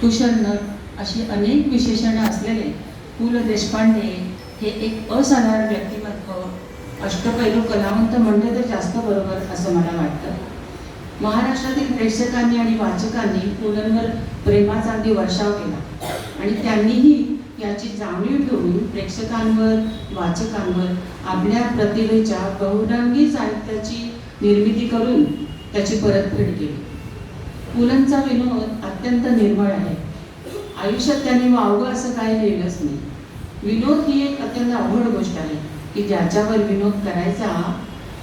कुशल nut अशी अनेक विशेषणे असलेले पु ल देशपांडे हे एक असाधारण व्यक्तिमत्व अष्टपैलू कलावंत म्हणले तर जास्त बरोबर असं मला वाटतं. महाराष्ट्रातील प्रेक्षकांनी आणि वाचकांनी पुलंवर प्रेमाचा अगदी वर्षाव केला आणि त्यांनीही याची जाणीव ठेवून प्रेक्षकांवर वाचकांवर आपल्या प्रतिभेच्या बहुरंगी साहित्याची निर्मिती करून त्याची परतफेड केली. पुलंचा विनोद अत्यंत निर्मळ आहे. आयुष्यात त्यांनी वावगं असं काही लिहिलंच नाही. विनोद ही एक अत्यंत अवघड गोष्ट आहे की ज्याच्यावर विनोद करायचा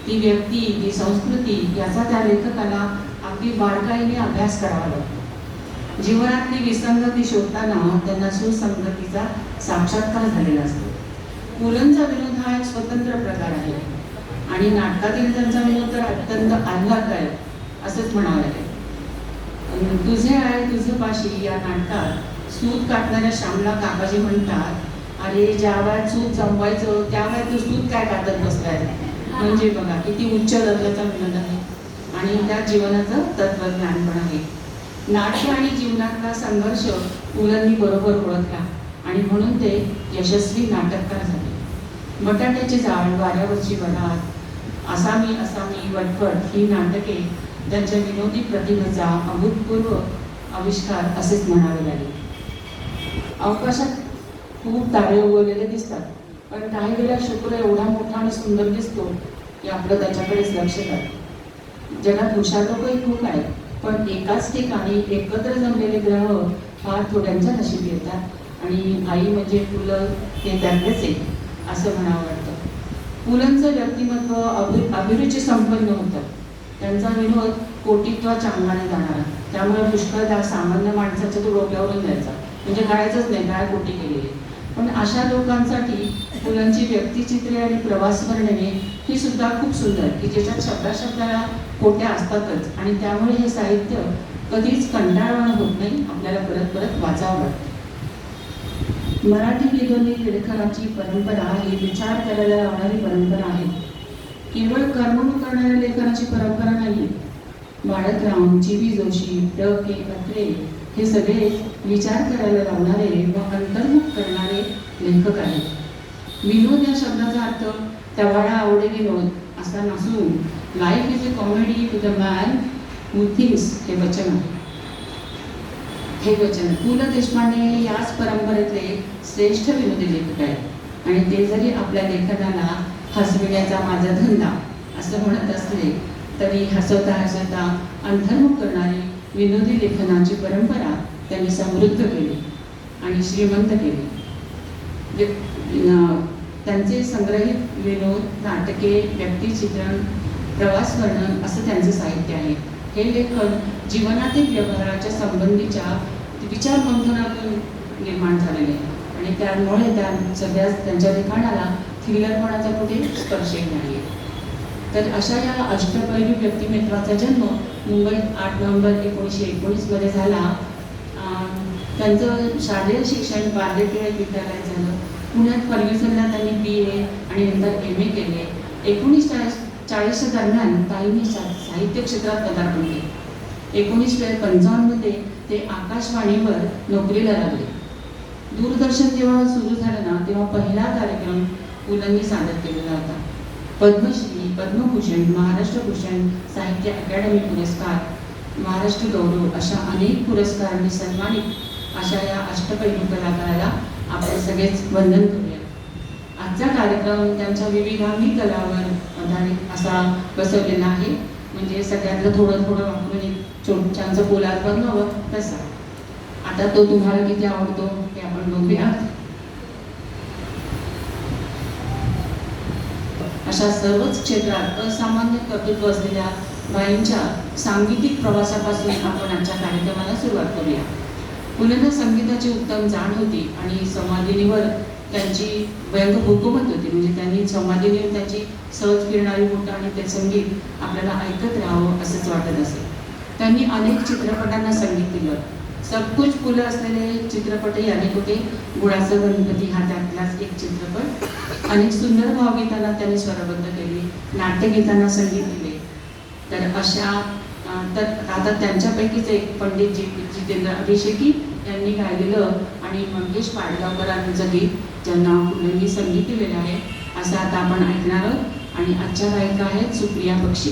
ती व्यक्ती ती संस्कृती याचा त्या लेखकाला अगदी बारकाईने अभ्यास करावा लागतो. जीवनातली विसंगती शोधताना त्यांना सुसंगतीचा साक्षात्कार झालेला असतो. पुलंचा विनोद हा एक स्वतंत्र प्रकार आहे. आणि नाटकातील त्यांचा विनोद तर अत्यंत आल्हाददायक असंच म्हणावं लागेल. तुझे आहे तुझं पाशी या नाटकात सूत काटणाऱ्या श्यामला काकाजी म्हणतात अरे ज्या वेळात सूत जमवायचं त्या वयात तू सूत काय काढत बसलाय? म्हणजे बघा किती उच्च दर्जाचा विनोद आहे. आणि त्या जीवनाचं तत्वज्ञान पण आहे. नाट्य आणि जीवनातला संघर्ष पुलंनी बरोबर ओळखला. आणि म्हणून ते यशस्वी नाटककार झाले. बटाट्याची जाळ वाऱ्यावरची वरात असामी असामी वटवट ही नाटके त्यांच्या विनोदी प्रतिभेचा अभूतपूर्व आविष्कार असेच म्हणावे लागेल. अवकाशात खूप तारे उगवलेले दिसतात पण काही वेळा शुक्र एवढा मोठा आणि सुंदर दिसतो की आपलं त्याच्याकडेच लक्ष जातं जगात हुशार लोकही खूप आहेत पण एकाच ठिकाणी एकत्र जमलेले ग्रह फार थोड्यांच्या नशीब येतात आणि आई म्हणजे फुलं हे त्यांनाच आहे असं म्हणावं वाटतं. फुलांचं व्यक्तिमत्व अभि अभिरुची संपन्न होतं. त्यांचा विनोद कोटीत्वाच्या अंगाने जाणारा त्यामुळे पुष्कळदा सामान्य माणसाच्या तो डोक्यावरून जायचा म्हणजे कळायचंच नाही काय कोटी केलेली. पण अशा लोकांसाठी मुलांची व्यक्तिचित्रे आणि प्रवास वर्णने ही सुद्धा खूप सुंदर की ज्याच्यात शब्दाशब्दाला कोट्या असतातच. आणि त्यामुळे हे साहित्य कधीच कंटाळवाणं होत नाही आपल्याला परत परत वाचावं लागतं. मराठी लेखनी लेखनाची परंपरा ही विचार करायला लावणारी परंपरा आहे. केवळ कर्मणूक करणाऱ्या लेखनाची परंपरा नाही बाळकराम जी बी जोशी ड के अत्रे हे सगळे विचार करायला लावणारे व अंतर्मुख करणारे लेखक आहेत. विनोद या शब्दाचा अर्थ तवाडा आवडे विनोद असा नसून life is a comedy to the man who thinks हे वचन आहे. हे वचन पु ल देशपांडे हे याच परंपरेतले श्रेष्ठ विनोदी लेखक आहेत. आणि ते जरी आपल्या लेखनाला हसविण्याचा माझा धंदा असं म्हणत असले तरी हसवता हसवता अंतर्मुख करणारी विनोदी लेखनाची परंपरा त्यांनी समृद्ध केली आणि श्रीमंत केली. त्यांचे संग्रहित विनोद नाटके व्यक्तिचित्रण प्रवास वर्णन असं त्यांचं साहित्य आहे. हे लेखन जीवनातील व्यवहाराच्या संबंधीच्या विचारमंथनातून निर्माण झालेले आहे. आणि त्यामुळे त्या सगळ्या त्यांच्या लिखाणाला थिल्लरपणाचा कुठे स्पर्शही नाही तर अशा या अष्टपैलू व्यक्तिमत्वाचा जन्म मुंबईत आठ नोव्हेंबर एकोणीसशे एकोणीसमध्ये झाला. त्यांचं शालेय शिक्षण बार्देट विद्यालयात झालं. पुण्यात फर्ग्युसनला त्यांनी बी ए आणि नंतर एम ए केले. एकोणीस चाळीस चाळीसच्या दरम्यान ताईंनी साहित्य क्षेत्रात पदार्पण केले. एकोणीसशे पंचावन्नमध्ये ते आकाशवाणीवर नोकरीला लागले. दूरदर्शन जेव्हा सुरू झालं ना तेव्हा पहिला कार्यक्रम पुलांनी सादर केलेला होता. पद्मश्री पद्मभूषण महाराष्ट्रभूषण साहित्य अकादमी पुरस्कार महाराष्ट्र गौरव अशा अनेक पुरस्कारांनी सन्मानित अशा या अष्टपैलू कलाकाराला आपण सगळेच वंदन करूया. आजचा कार्यक्रम त्यांच्या विविधांगी कलावर आधारित असा बसवलेला आहे. म्हणजे सगळ्यांना थोडं थोडं म्हणजे वापरून एक छोटछानचं पोलाद बनवावं तसा. आता तो तुम्हाला किती आवडतो हे आपण बघूया. अशा सर्वच क्षेत्रात असामान्य कर्तृत्व असलेल्या बाईंच्या सांगीतिक प्रवासापासून आपण आजच्या कार्यक्रमाला सुरुवात करूया. पुण्याला संगीताची उत्तम जाण होती आणि संवादिनीवर त्यांची भयंकर हुकूमत होती. म्हणजे त्यांनी संवादिनीवर त्यांची सहज फिरणारी मोठं आणि ते संगीत आपल्याला ऐकत राहावं असंच वाटत असे. त्यांनी अनेक चित्रपटांना संगीत दिलं. सबकुच फुलं असलेले चित्रपटही अनेक होते. गुळाचा गणपती हा त्यातलाच एक चित्रपट. अनेक सुंदर भावगीतांना त्यांनी स्वरबद्ध केले नाट्यगीतांना संगीत दिले. तर अशा तर आता त्यांच्यापैकीच एक पंडित जी जितेंद्र अभिषेकी यांनी गायलेलं आणि मंगेश पाडगावकरांचं गीत ज्यांना फुलांनी संगीत दिलेलं आहे असं आता आपण ऐकणार आहोत. आणि आजच्या गायिका आहेत सुप्रिया बक्षी.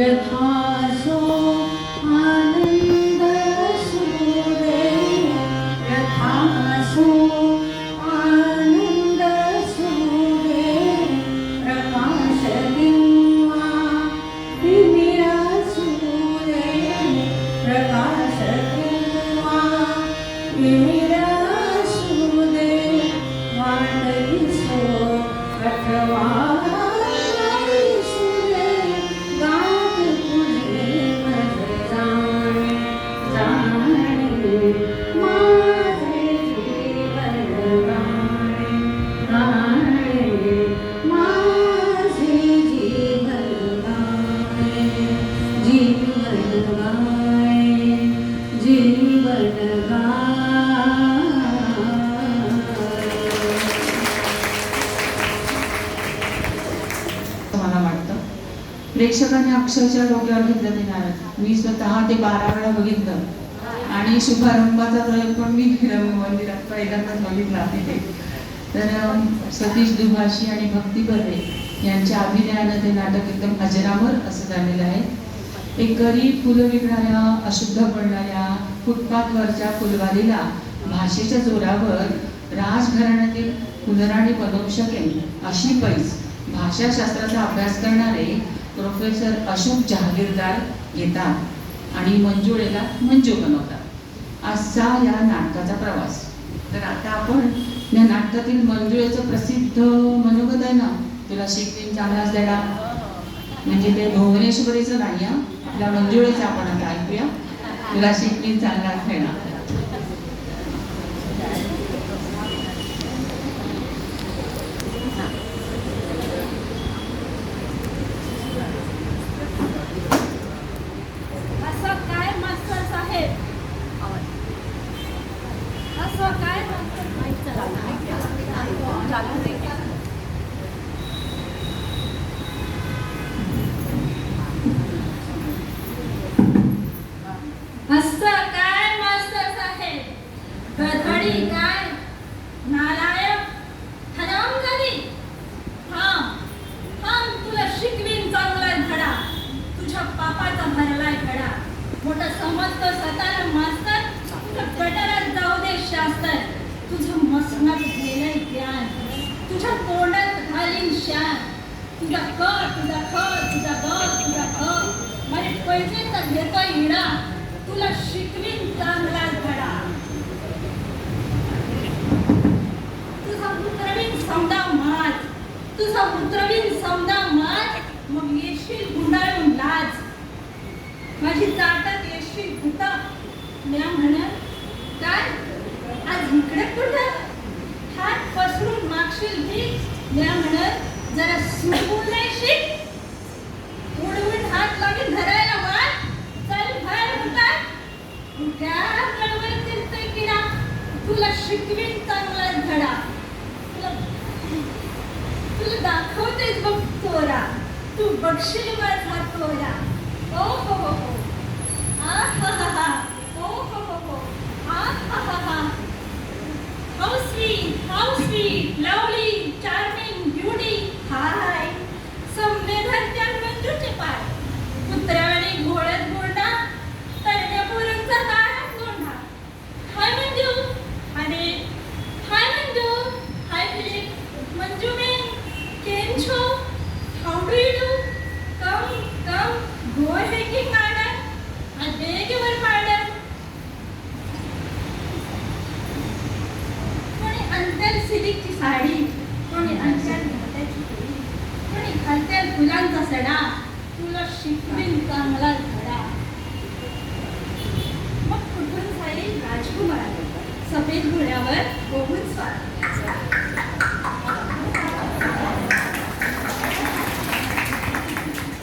with heart. प्रेक्षकांनी अक्षरशः डोक्यावर घेतलं ते नारळ. मी स्वतः ते बारा वेळा बघितलं. आणि शुभारंभाचा प्रयोग पण मी मंदिरात पहिल्यांदाच बघितला तिथे तर सतीश दुभाषी आणि भक्ती बर्वे यांच्या अभिनयानं ते नाटक एकदम हजरावर असं झालेलं आहे. एक गरीब फुलं विकणाऱ्या अशुद्ध पडणाऱ्या फुटपाथवरच्या फुलवारीला भाषेच्या जोरावर राजघराण्यातील फुलराणी बनवू शकेल अशी पैस भाषाशास्त्राचा अभ्यास करणारे प्रोफेसर अशोक जहागीरदार येतात आणि मंजुळेला मंजू बनवतात. असा या नाटकाचा प्रवास. तर आता आपण या नाटकातील मंजुळेचं प्रसिद्ध मनोगत आहे ना तुला शिकवीन चांगलाच द्यायला म्हणजे ते भुवनेश्वरीचं नाही आपल्या मंजुळेचं आपण आता ऐकूया. तुला शिकवीन चांगलाच देणार असं काय मास्तर चालू दे मस्त काय मास्तर साहेब काय? नाला हरामजादी थांब थांब तुला शिकवीन चांगला धडा तुझ्या पापाचा भरलाय घडा मोठा समजतो स्वतःला मास्तर तुझ्या गटारात जाऊ दे शास्त्र तुझं मसनात गेलंय ज्ञान तुझ्या तोंडात घालीन शान तुझा क तुझा ख तुझा ग तुझा ख माझे पैसे तर घेतो इडा तुला शिकवीन चांगला धडा तुझा पुत्रवीन समजा माज तुझा पुत्रवीन समजा मत मग येशील गुंडाळून लाज. माझी जातात येशील भूत. म्या म्हणत काय? आज इकडे कुठं? हात पसरून मागशील भीक म्या म्हणत जरा सुटून नाही शिक उडवून हात लावून धरायला वाट. चल बाहेर होतात त्या कळवळ फिरतोय किरा तुला शिकवीन चांगला धडा तुला तुला दाखवतेच बघ तोरा तू बघशील माझा तोरा ओ हो हो हो आ हा हा हा ओ हो हो हो आ हा हा हा How sweet, कोणी खालत्या फुलांचा सडा. तुला शिकतील का मला धडा? मग कुठून जाईल राजकुमार सफेद घोड्यावर बघून स्वार.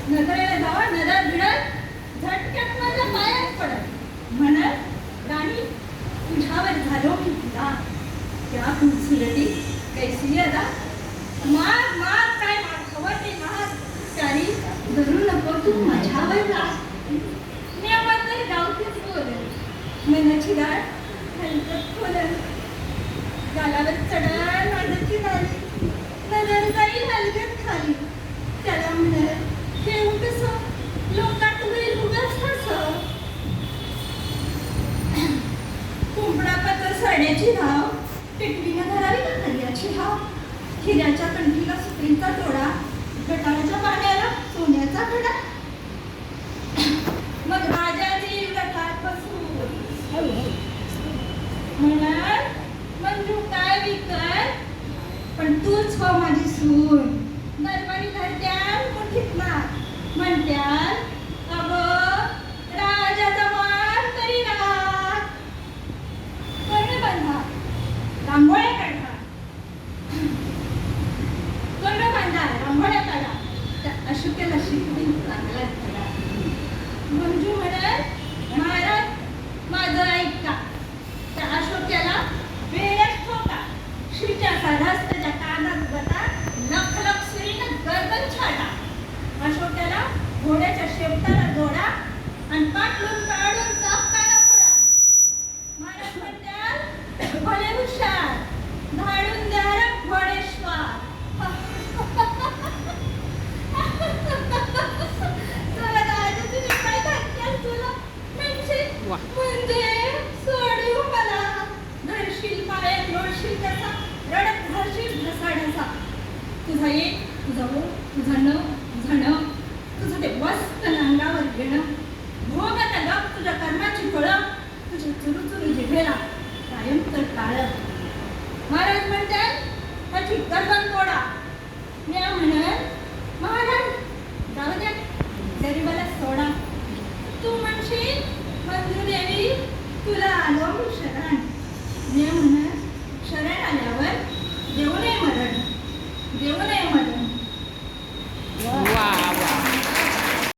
नगरेला जावा नदर भिडत झटक्यात माझ्या पायात पडत म्हणत राणी तुझ्यावर झालो मी तुला. क्या खूबसूरती कैसी अदा मार मार काय मार खबर नाही मार प्यारी करू नको तू माझ्यावर राग. मी आपण गावतीच बोलेल. मनाची गाड हलकत खोलल गालावर चढण माझ्याची झाली नजर जाईल हलकत खाली. त्याला म्हणाल ठेवू कसं लोकात होईल उगाच कसं कुंपडा पात्र साड्याची धाव टिटवीनं धरावी का दर्याची हाव. हिऱ्याच्या कंठीला सुत्रीचा तोडा गटाराच्या पाण्याला सोन्याचा खडा मग राजाजी रथात बसून म्हणाल मंजू काय विकत पण तूच हो माझी सून. नरमानी धरत्याल मुठीत ना म्हणत्याल अगं राजाचा मान तरी राग कर्ण बांधा रांगोळ्या काढा कर्ण बांधा रांगोळ्या काढा त्या अशोक्याला शिकवी चांगला धडा मंजू म्हणत महाराज माझं ऐका त्या अशोक्याला वेळच ठोका शिच्या साधाच त्याच्या कानात बता लख लख सुरीनं गर्दन छाटा अशोक्याला घोड्याच्या शेपटाला जोडा आणि पाठलून काढून चापकाला फोडा महाराज म्हणत्याल भले हुशार धाडून द्या रे घोडेश्वर चला राजा तुम्ही काय धाकट्याल तुला म्हणशील म्हणजे सोडू मला धरशील पायात लोळशील कसा रडत धरशील ढसाढसा तुझा एक तुझा ओ तुझा न तुझा न तुझं ते मस्त नांगावर घेणं भोग आता गप तुझ्या कर्माची फळं तुझ्या चुरू चुरू जिभेला कायम तर काळ महाराज म्हणतात त्याची गर्दन तोडा. मी म्हणत महाराज जाऊ द्या. गरीबाला सोडा. तू म्हणशील मंजू देवी तुला आलो शरण. मी म्हणत शरण आल्यावर देऊ नये मरण. देऊ नये मरण.